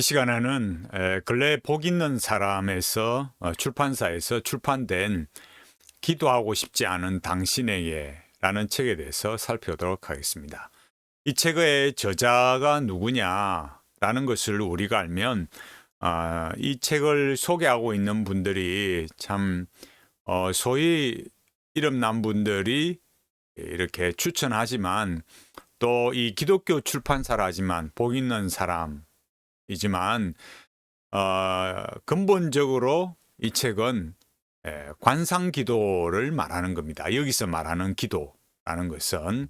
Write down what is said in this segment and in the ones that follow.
이 시간에는 에, 근래 복 있는 사람에서 어, 출판사에서 출판된 기도하고 싶지 않은 당신에게 라는 책에 대해서 살펴보도록 하겠습니다. 이 책의 저자가 누구냐라는 것을 우리가 알면 아, 이 책을 소개하고 있는 분들이 참 어, 소위 이름난 분들이 이렇게 추천하지만 또 이 기독교 출판사라지만 복 있는 사람 이지만 어, 근본적으로 이 책은 에, 관상 기도를 말하는 겁니다. 여기서 말하는 기도라는 것은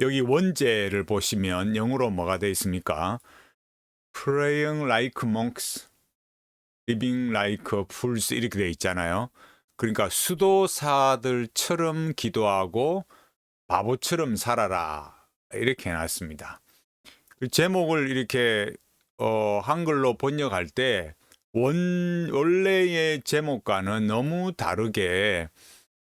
여기 원제를 보시면 영어로 뭐가 되어 있습니까? Praying like monks, living like fools 이렇게 되어 있잖아요. 그러니까 수도사들처럼 기도하고 바보처럼 살아라 이렇게 해놨습니다. 그 제목을 이렇게 어, 한글로 번역할 때 원, 원래의 제목과는 너무 다르게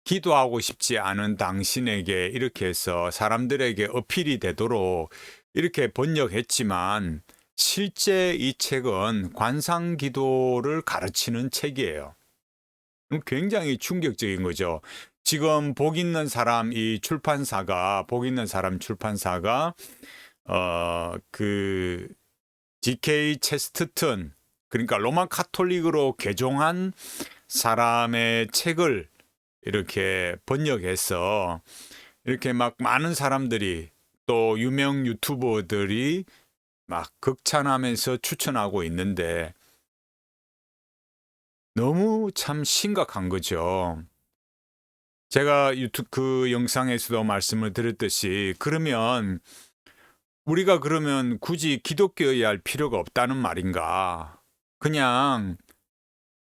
기도하고 싶지 않은 당신에게 이렇게 해서 사람들에게 어필이 되도록 이렇게 번역했지만 실제 이 책은 관상 기도를 가르치는 책이에요. 굉장히 충격적인 거죠. 지금 복 있는 사람 이 출판사가 복 있는 사람 출판사가 어그 DK 체스트턴 그러니까 로만 카톨릭으로 개종한 사람의 책을 이렇게 번역해서 이렇게 막 많은 사람들이 또 유명 유튜버들이 막 극찬하면서 추천하고 있는데 너무 참 심각한 거죠. 제가 유튜브 그 영상에서도 말씀을 드렸듯이 그러면 우리가 그러면 굳이 기독교여야 할 필요가 없다는 말인가? 그냥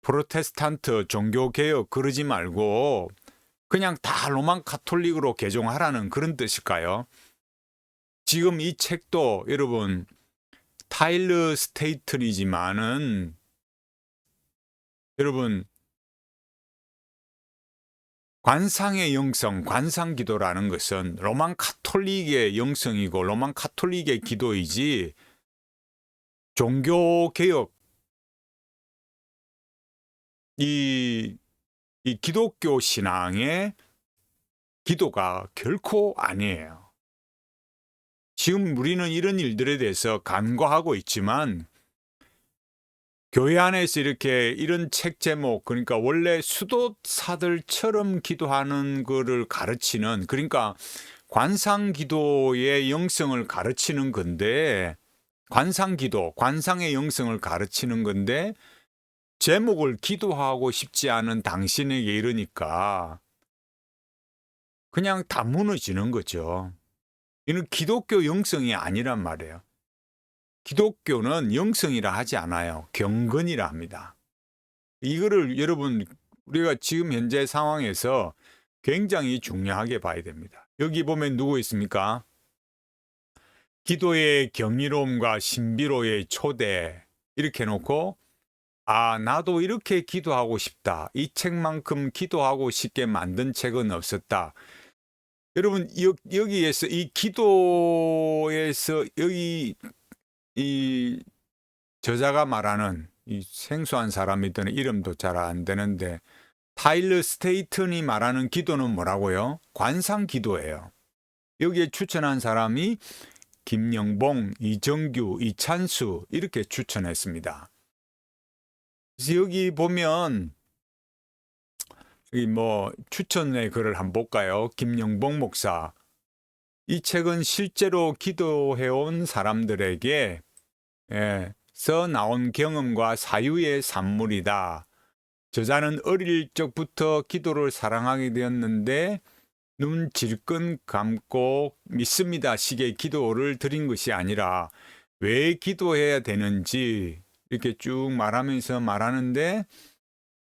프로테스탄트 종교 개혁 그러지 말고 그냥 다 로만 카톨릭으로 개종하라는 그런 뜻일까요? 지금 이 책도 여러분 타일러 스테이튼이지만은 여러분 관상의 영성, 관상 기도라는 것은 로만 카톨릭의 영성이고 로만 카톨릭의 기도이지 종교 개혁 이, 이 기독교 신앙의 기도가 결코 아니에요. 지금 우리는 이런 일들에 대해서 간과하고 있지만 교회 안에서 이렇게 이런 책 제목 그러니까 원래 수도사들처럼 기도하는 거를 가르치는 그러니까 관상 기도의 영성을 가르치는 건데 관상 기도, 관상의 영성을 가르치는 건데 제목을 기도하고 싶지 않은 당신에게 이러니까 그냥 다 무너지는 거죠. 이는 기독교 영성이 아니란 말이에요. 기독교는 영성이라 하지 않아요. 경건이라 합니다. 이거를 여러분 우리가 지금 현재 상황에서 굉장히 중요하게 봐야 됩니다. 여기 보면 누구 있습니까? 기도의 경이로움과 신비로의 초대 이렇게 놓고 아 나도 이렇게 기도하고 싶다. 이 책만큼 기도하고 싶게 만든 책은 없었다. 여러분 여, 여기에서 이 기도에서 여기 이 저자가 말하는 이 생소한 사람이든 이름도 잘 안 되는데 타일러 스테이튼이 말하는 기도는 뭐라고요? 관상 기도예요. 여기에 추천한 사람이 김영봉, 이정규, 이찬수 이렇게 추천했습니다. 그래서 여기 보면 이 뭐 추천의 글을 한번 볼까요? 김영봉 목사 이 책은 실제로 기도해온 사람들에게 예, 서 나온 경험과 사유의 산물이다. 저자는 어릴 적부터 기도를 사랑하게 되었는데 눈 질끈 감고 믿습니다 식의 기도를 드린 것이 아니라 왜 기도해야 되는지 이렇게 쭉 말하면서 말하는데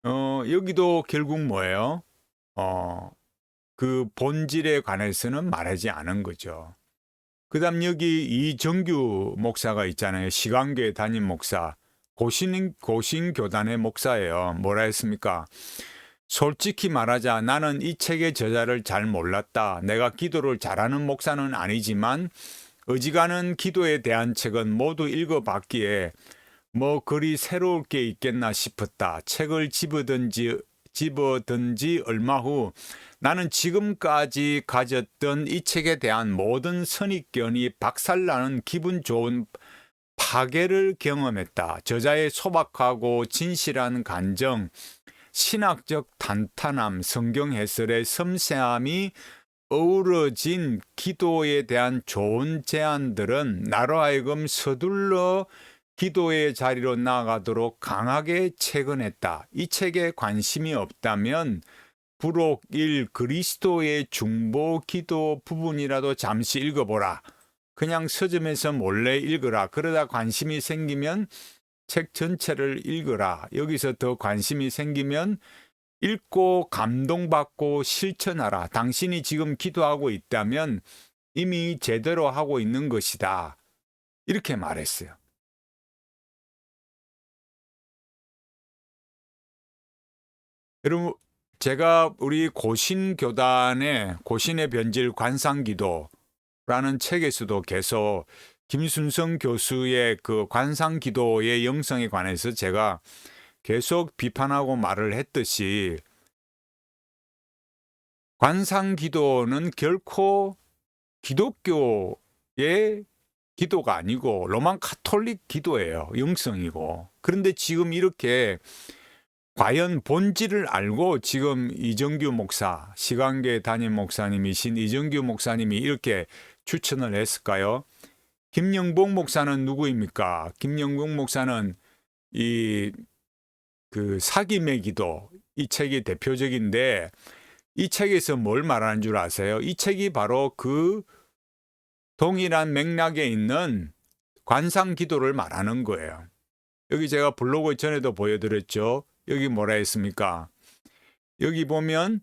어, 여기도 결국 뭐예요? 어, 그 본질에 관해서는 말하지 않은 거죠. 그 다음 여기 이정규 목사가 있잖아요. 시간교회 담임 목사. 고신, 고신 교단의 목사예요. 뭐라 했습니까? 솔직히 말하자 나는 이 책의 저자를 잘 몰랐다. 내가 기도를 잘하는 목사는 아니지만 어지간한 기도에 대한 책은 모두 읽어봤기에 뭐 글이 새로울 게 있겠나 싶었다. 책을 집어든지 집어든 지 얼마 후 나는 지금까지 가졌던 이 책에 대한 모든 선입견이 박살나는 기분 좋은 파괴를 경험했다. 저자의 소박하고 진실한 감정, 신학적 탄탄함, 성경 해설의 섬세함이 어우러진 기도에 대한 좋은 제안들은 나로 하여금 서둘러 기도의 자리로 나아가도록 강하게 채근했다. 이 책에 관심이 없다면 부록 1 그리스도의 중보 기도 부분이라도 잠시 읽어보라. 그냥 서점에서 몰래 읽으라. 그러다 관심이 생기면 책 전체를 읽으라. 여기서 더 관심이 생기면 읽고 감동받고 실천하라. 당신이 지금 기도하고 있다면 이미 제대로 하고 있는 것이다. 이렇게 말했어요. 여러분, 제가 우리 고신 교단의 고신의 변질 관상기도라는 책에서도 계속 김순성 교수의 그 관상기도의 영성에 관해서 제가 계속 비판하고 말을 했듯이 관상기도는 결코 기독교의 기도가 아니고 로만 카톨릭 기도예요. 영성이고. 그런데 지금 이렇게 과연 본질을 알고 지금 이정규 목사, 시간계 담임 목사님이신 이정규 목사님이 이렇게 추천을 했을까요? 김영봉 목사는 누구입니까? 김영봉 목사는 이 그 사김의 기도 이 책이 대표적인데 이 책에서 뭘 말하는 줄 아세요? 이 책이 바로 그 동일한 맥락에 있는 관상 기도를 말하는 거예요. 여기 제가 블로그 전에도 보여드렸죠. 여기 뭐라 했습니까? 여기 보면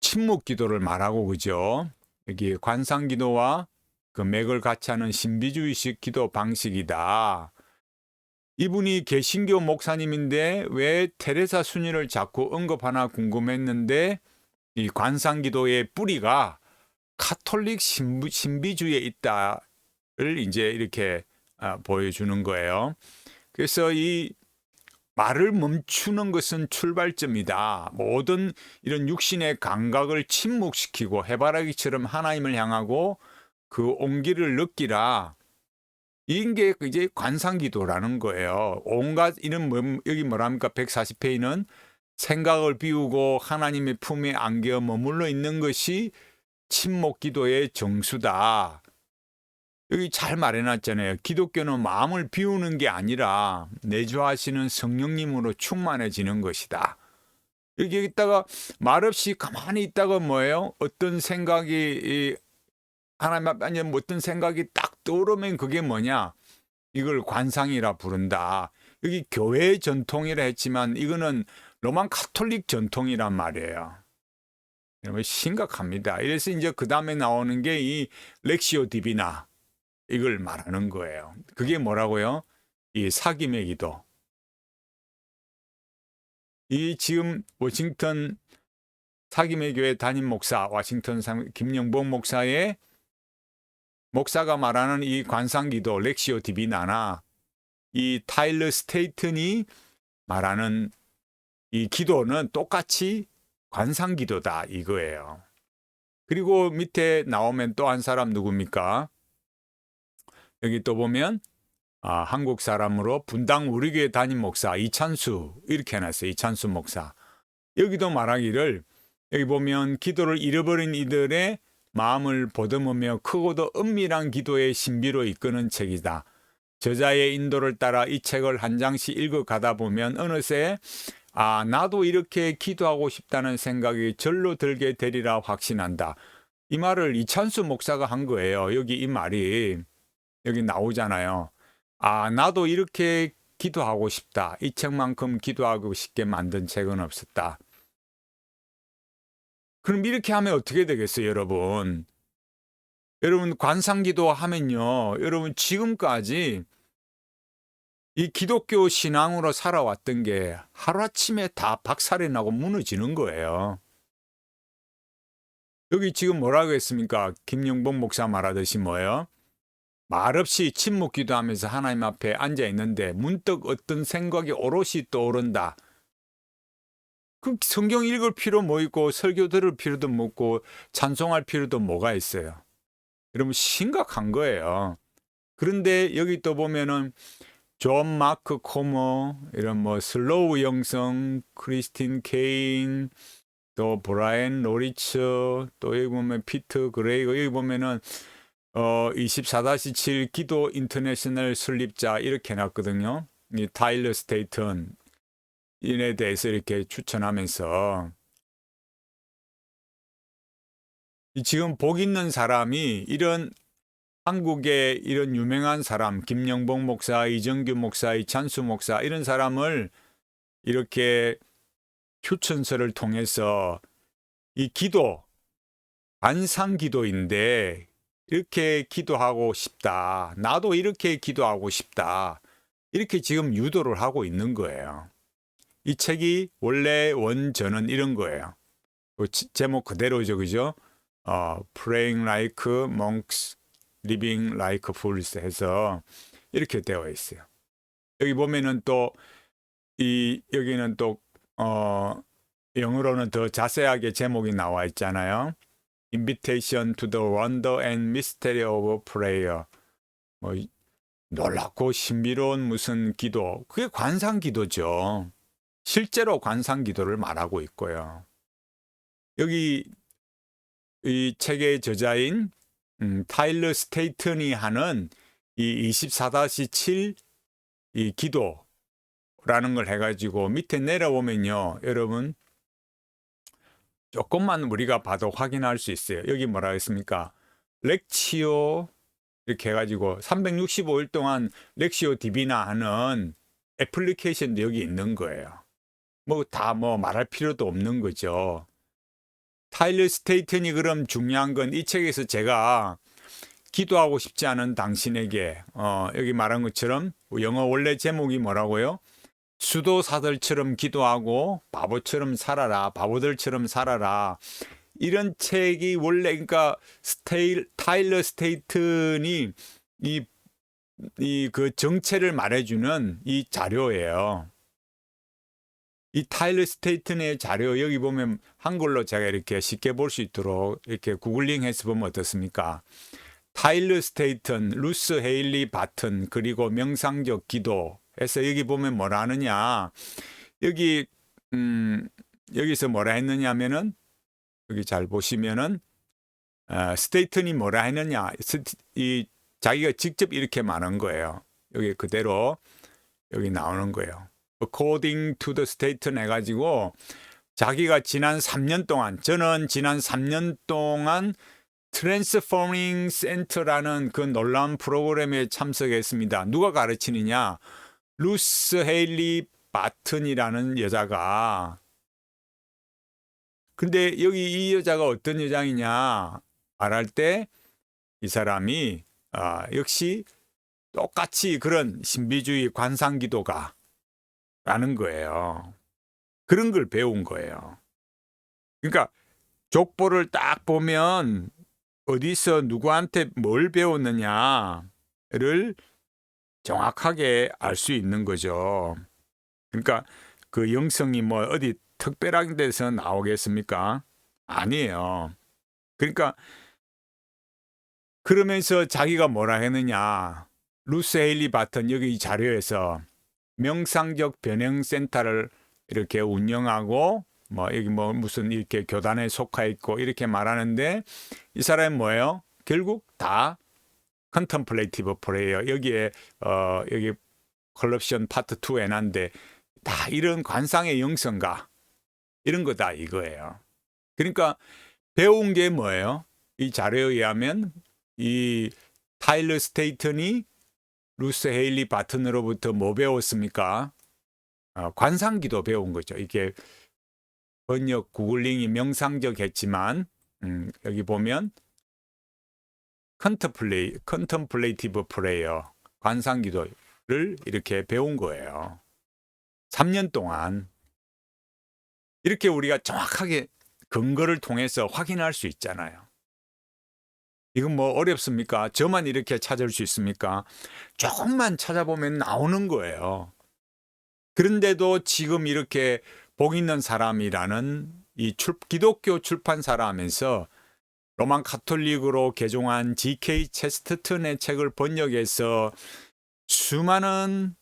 침묵 기도를 말하고 그죠? 여기 관상 기도와 그 맥을 같이 하는 신비주의식 기도 방식이다. 이분이 개신교 목사님인데 왜 테레사 순위를 자꾸 언급하나 궁금했는데 이 관상 기도의 뿌리가 카톨릭 신비, 신비주의에 있다를 이제 이렇게 아, 보여주는 거예요. 그래서 이 말을 멈추는 것은 출발점이다. 모든 이런 육신의 감각을 침묵시키고 해바라기처럼 하나님을 향하고 그 온기를 느끼라. 이게 이제 관상기도라는 거예요. 온갖 이런 뭐, 여기 뭐랍니까? 140페이지는 생각을 비우고 하나님의 품에 안겨 머물러 있는 것이 침묵 기도의 정수다. 여기 잘 말해놨잖아요. 기독교는 마음을 비우는 게 아니라 내주하시는 성령님으로 충만해지는 것이다. 여기 있다가 말없이 가만히 있다가 뭐예요? 어떤 생각이 하나님 아니 어떤 생각이 딱 떠오르면 그게 뭐냐? 이걸 관상이라 부른다. 여기 교회 전통이라 했지만 이거는 로만 카톨릭 전통이란 말이에요. 여러분 심각합니다. 이래서 이제 그 다음에 나오는 게 이 렉시오 디비나 이걸 말하는 거예요. 그게 뭐라고요? 이 사김의 기도. 이 지금 워싱턴 사김의 교회 담임 목사 워싱턴 김영봉 목사의 목사가 말하는 이 관상기도 렉시오 디비나나 이 타일러 스테이튼이 말하는 이 기도는 똑같이 관상기도다 이거예요. 그리고 밑에 나오면 또 한 사람 누굽니까? 여기 또 보면 아, 한국 사람으로 분당 우리교회 담임 목사 이찬수 이렇게 해놨어요. 이찬수 목사. 여기도 말하기를 여기 보면 기도를 잃어버린 이들의 마음을 보듬으며 크고도 은밀한 기도의 신비로 이끄는 책이다. 저자의 인도를 따라 이 책을 한 장씩 읽어 가다 보면 어느새 아, 나도 이렇게 기도하고 싶다는 생각이 절로 들게 되리라 확신한다. 이 말을 이찬수 목사가 한 거예요. 여기 이 말이 여기 나오잖아요. 아, 나도 이렇게 기도하고 싶다. 이 책만큼 기도하고 싶게 만든 책은 없었다. 그럼 이렇게 하면 어떻게 되겠어요, 여러분? 여러분, 관상기도 하면요. 여러분, 지금까지 이 기독교 신앙으로 살아왔던 게 하루아침에 다 박살이 나고 무너지는 거예요. 여기 지금 뭐라고 했습니까? 김영봉 목사 말하듯이 뭐예요? 말없이 침묵 기도하면서 하나님 앞에 앉아 있는데 문득 어떤 생각이 오롯이 떠오른다. 그 성경 읽을 필요 뭐 있고 설교 들을 필요도 뭐 없고 찬송할 필요도 뭐가 있어요. 여러분 심각한 거예요. 그런데 여기 또 보면은 존 마크 코머 이런 뭐 슬로우 영성 크리스틴 케인 또 브라이언 로리츠 또 여기 보면 피트 그레이거 여기 보면은 어 24-7 기도 인터내셔널 설립자 이렇게 해놨거든요. 이 타일러 스테이튼 인에 대해서 이렇게 추천하면서 이 지금 복 있는 사람이 이런 한국의 이런 유명한 사람 김영봉 목사, 이정규 목사, 이찬수 목사 이런 사람을 이렇게 추천서를 통해서 이 기도 반상 기도인데 이렇게 기도하고 싶다. 나도 이렇게 기도하고 싶다. 이렇게 지금 유도를 하고 있는 거예요. 이 책이 원래 원전은 이런 거예요. 그 지- 제목 그대로죠, 그죠? 어, Praying like monks, living like fools 해서 이렇게 되어 있어요. 여기 보면은 또 이 여기는 또 어, 영어로는 더 자세하게 제목이 나와 있잖아요. Invitation to the Wonder and Mystery of Prayer. 뭐 이- 놀랍고 신비로운 무슨 기도. 그게 관상 기도죠. 실제로 관상 기도를 말하고 있고요. 여기 이 책의 저자인 음, 타일러 스테이튼이 하는 이 24-7 이 기도라는 걸 해가지고 밑에 내려오면요, 여러분 조금만 우리가 봐도 확인할 수 있어요. 여기 뭐라 했습니까? 렉치오 이렇게 해가지고 365일 동안 렉시오 디비나 하는 애플리케이션도 여기 있는 거예요. 뭐다뭐 말할 필요도 없는 거죠. 타일러 스테이튼이 그럼 중요한 건 이 책에서 제가 기도하고 싶지 않은 당신에게 어, 여기 말한 것처럼 영어 원래 제목이 뭐라고요? 수도사들처럼 기도하고 바보처럼 살아라 바보들처럼 살아라 이런 책이 원래 그러니까 스테일 타일러 스테이튼이 이 이 그 정체를 말해주는 이 자료예요. 이 타일러 스테이튼의 자료 여기 보면 한글로 제가 이렇게 쉽게 볼 수 있도록 이렇게 구글링해서 보면 어떻습니까? 타일러 스테이튼, 루스 헤일리 바튼 그리고 명상적 기도 해서 여기 보면 뭐라 하느냐 여기 음 여기서 뭐라 했느냐면은 여기 잘 보시면은 어, 스테이튼이 뭐라 했느냐 이 자기가 직접 이렇게 말한 거예요. 여기 그대로 여기 나오는 거예요. according to the state 해가지고 자기가 지난 3년 동안 저는 지난 3년 동안 트랜스포밍 센터라는 그 놀라운 프로그램에 참석했습니다. 누가 가르치느냐? 루스 헤일리 바튼이라는 여자가 근데 여기 이 여자가 어떤 여장이냐 말할 때 이 사람이 아, 역시 똑같이 그런 신비주의 관상기도가 라는 거예요. 그런 걸 배운 거예요. 그러니까 족보를 딱 보면 어디서 누구한테 뭘 배웠느냐를 정확하게 알 수 있는 거죠. 그러니까 그 영성이 뭐 어디 특별한 데서 나오겠습니까? 아니에요. 그러니까 그러면서 자기가 뭐라 했느냐. 루스 헤일리 바튼 여기 이 자료에서 명상적 변형 센터를 이렇게 운영하고 뭐 여기 뭐 무슨 이렇게 교단에 속해 있고 이렇게 말하는데 이 사람이 뭐예요? 결국 다 컨템플레이티브 프레이어 여기에 어 여기 컬럽션 파트 2 해놨는데 다 이런 관상의 영성가 이런 거다 이거예요. 그러니까 배운 게 뭐예요? 이 자료에 의하면 이 타일러 스테이튼이 루스 헤일리 바튼으로부터 뭐 배웠습니까? 어, 관상기도 배운 거죠. 이게 번역 구글링이 명상적했지만 음, 여기 보면 컨템플레이 컨템플레이티브 프레이어 관상 기도를 이렇게 배운 거예요. 3년 동안 이렇게 우리가 정확하게 근거를 통해서 확인할 수 있잖아요. 이건 뭐 어렵습니까? 저만 이렇게 찾을 수 있습니까? 조금만 찾아보면 나오는 거예요. 그런데도 지금 이렇게 복 있는 사람이라는 이 출, 기독교 출판사라 하면서 로만 카톨릭으로 개종한 G.K. 체스트턴의 책을 번역해서 수많은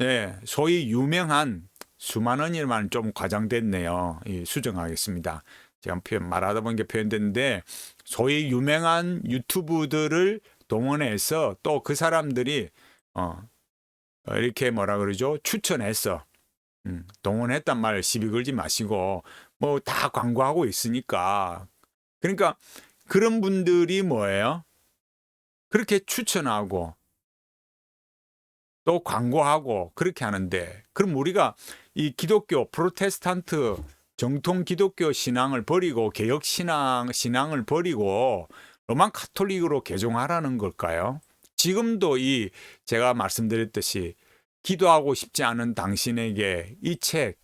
예, 소위 유명한 수많은이만 좀 과장됐네요. 예, 수정하겠습니다. 제가 표현 말하다 보니까 표현됐는데 소위 유명한 유튜브들을 동원해서 또 그 사람들이 어, 어, 이렇게 뭐라 그러죠? 추천해서 음, 동원했단 말 시비 걸지 마시고 뭐 다 광고하고 있으니까 그러니까 그런 분들이 뭐예요? 그렇게 추천하고 또 광고하고 그렇게 하는데 그럼 우리가 이 기독교 프로테스탄트 정통 기독교 신앙을 버리고 개혁 신앙 신앙을 버리고 로만 카톨릭으로 개종하라는 걸까요? 지금도 이 제가 말씀드렸듯이 기도하고 싶지 않은 당신에게 이 책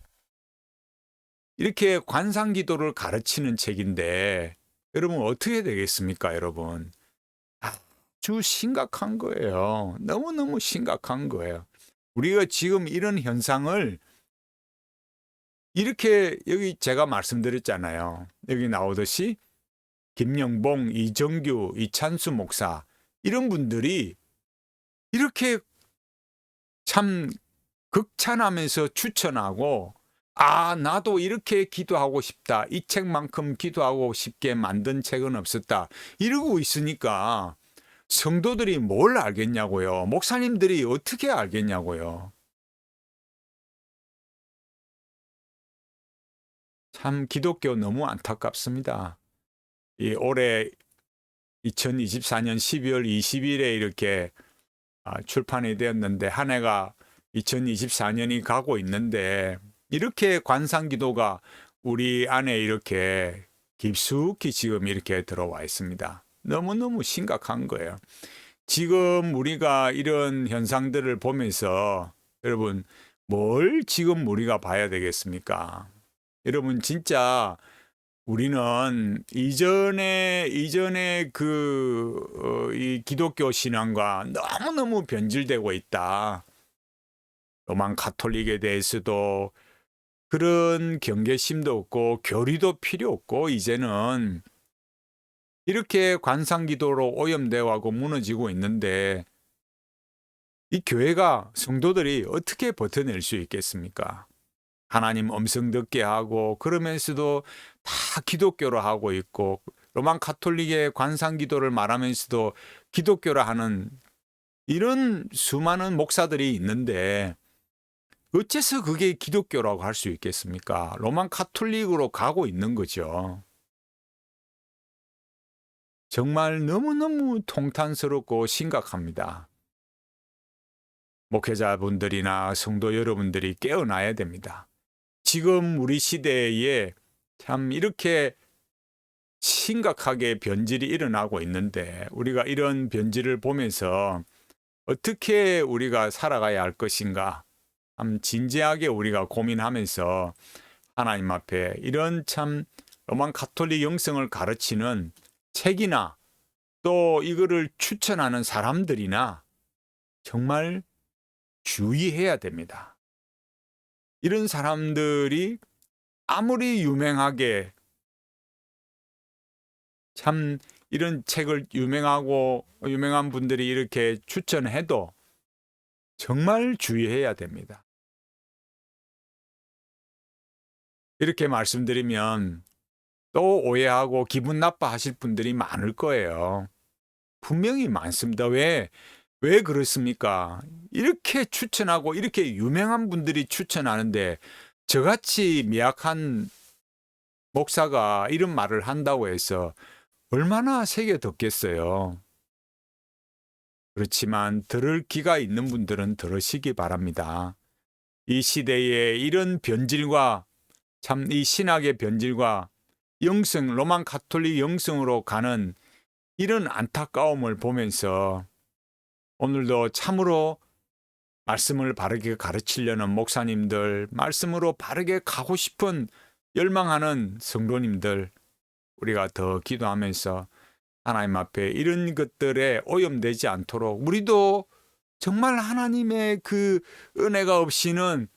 이렇게 관상 기도를 가르치는 책인데 여러분 어떻게 되겠습니까, 여러분? 아주 심각한 거예요. 너무너무 심각한 거예요. 우리가 지금 이런 현상을 이렇게 여기 제가 말씀드렸잖아요. 여기 나오듯이 김영봉, 이정규, 이찬수 목사 이런 분들이 이렇게 참 극찬하면서 추천하고 아 나도 이렇게 기도하고 싶다. 이 책만큼 기도하고 싶게 만든 책은 없었다. 이러고 있으니까 성도들이 뭘 알겠냐고요? 목사님들이 어떻게 알겠냐고요? 참 기독교 너무 안타깝습니다. 이 올해 2024년 12월 20일에 이렇게 아, 출판이 되었는데 한 해가 2024년이 가고 있는데 이렇게 관상 기도가 우리 안에 이렇게 깊숙이 지금 이렇게 들어와 있습니다. 너무너무 심각한 거예요. 지금 우리가 이런 현상들을 보면서 여러분 뭘 지금 우리가 봐야 되겠습니까? 여러분 진짜 우리는 이전에 이전에 그이 어, 기독교 신앙과 너무너무 변질되고 있다. 로만 가톨릭에 대해서도 그런 경계심도 없고 교리도 필요 없고 이제는 이렇게 관상 기도로 오염되어 가고 무너지고 있는데 이 교회가 성도들이 어떻게 버텨낼 수 있겠습니까? 하나님 음성 듣게 하고 그러면서도 다 기독교로 하고 있고 로만 카톨릭의 관상 기도를 말하면서도 기독교로 하는 이런 수많은 목사들이 있는데 어째서 그게 기독교라고 할 수 있겠습니까? 로만 카톨릭으로 가고 있는 거죠. 정말 너무너무 통탄스럽고 심각합니다. 목회자분들이나 성도 여러분들이 깨어나야 됩니다. 지금 우리 시대에 참 이렇게 심각하게 변질이 일어나고 있는데 우리가 이런 변질을 보면서 어떻게 우리가 살아가야 할 것인가 참 진지하게 우리가 고민하면서 하나님 앞에 이런 참 로만 카톨릭 영성을 가르치는 책이나 또 이거를 추천하는 사람들이나 정말 주의해야 됩니다. 이런 사람들이 아무리 유명하게 참 이런 책을 유명하고 유명한 분들이 이렇게 추천해도 정말 주의해야 됩니다. 이렇게 말씀드리면 또 오해하고 기분 나빠하실 분들이 많을 거예요. 분명히 많습니다. 왜? 왜 그렇습니까? 이렇게 추천하고 이렇게 유명한 분들이 추천하는데 저같이 미약한 목사가 이런 말을 한다고 해서 얼마나 새겨 듣겠어요. 그렇지만 들을 기가 있는 분들은 들으시기 바랍니다. 이 시대에 이런 변질과 참 이 신학의 변질과 영성, 로만 카톨릭 영성으로 가는 이런 안타까움을 보면서 오늘도 참으로 말씀을 바르게 가르치려는 목사님들, 말씀으로 바르게 가고 싶은 열망하는 성도님들, 우리가 더 기도하면서 하나님 앞에 이런 것들에 오염되지 않도록 우리도 정말 하나님의 그 은혜가 없이는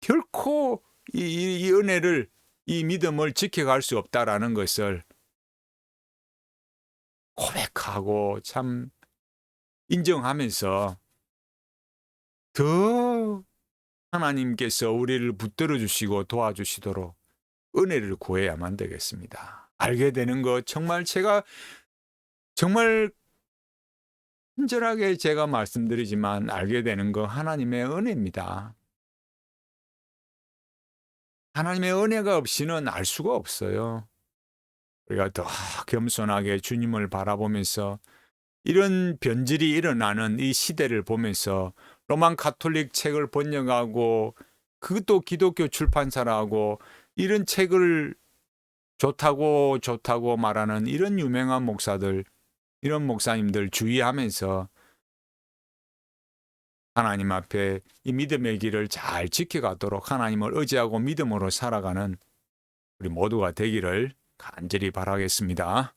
결코 이, 이, 이 은혜를 이 믿음을 지켜갈 수 없다라는 것을 고백하고 참 인정하면서 더 하나님께서 우리를 붙들어 주시고 도와주시도록 은혜를 구해야만 되겠습니다. 알게 되는 것 정말 제가 정말 친절하게 제가 말씀드리지만 알게 되는 거 하나님의 은혜입니다. 하나님의 은혜가 없이는 알 수가 없어요. 우리가 더 겸손하게 주님을 바라보면서 이런 변질이 일어나는 이 시대를 보면서 로만 카톨릭 책을 번역하고 그것도 기독교 출판사라고 이런 책을 좋다고 좋다고 말하는 이런 유명한 목사들 이런 목사님들 주의하면서 하나님 앞에 이 믿음의 길을 잘 지켜가도록 하나님을 의지하고 믿음으로 살아가는 우리 모두가 되기를 간절히 바라겠습니다.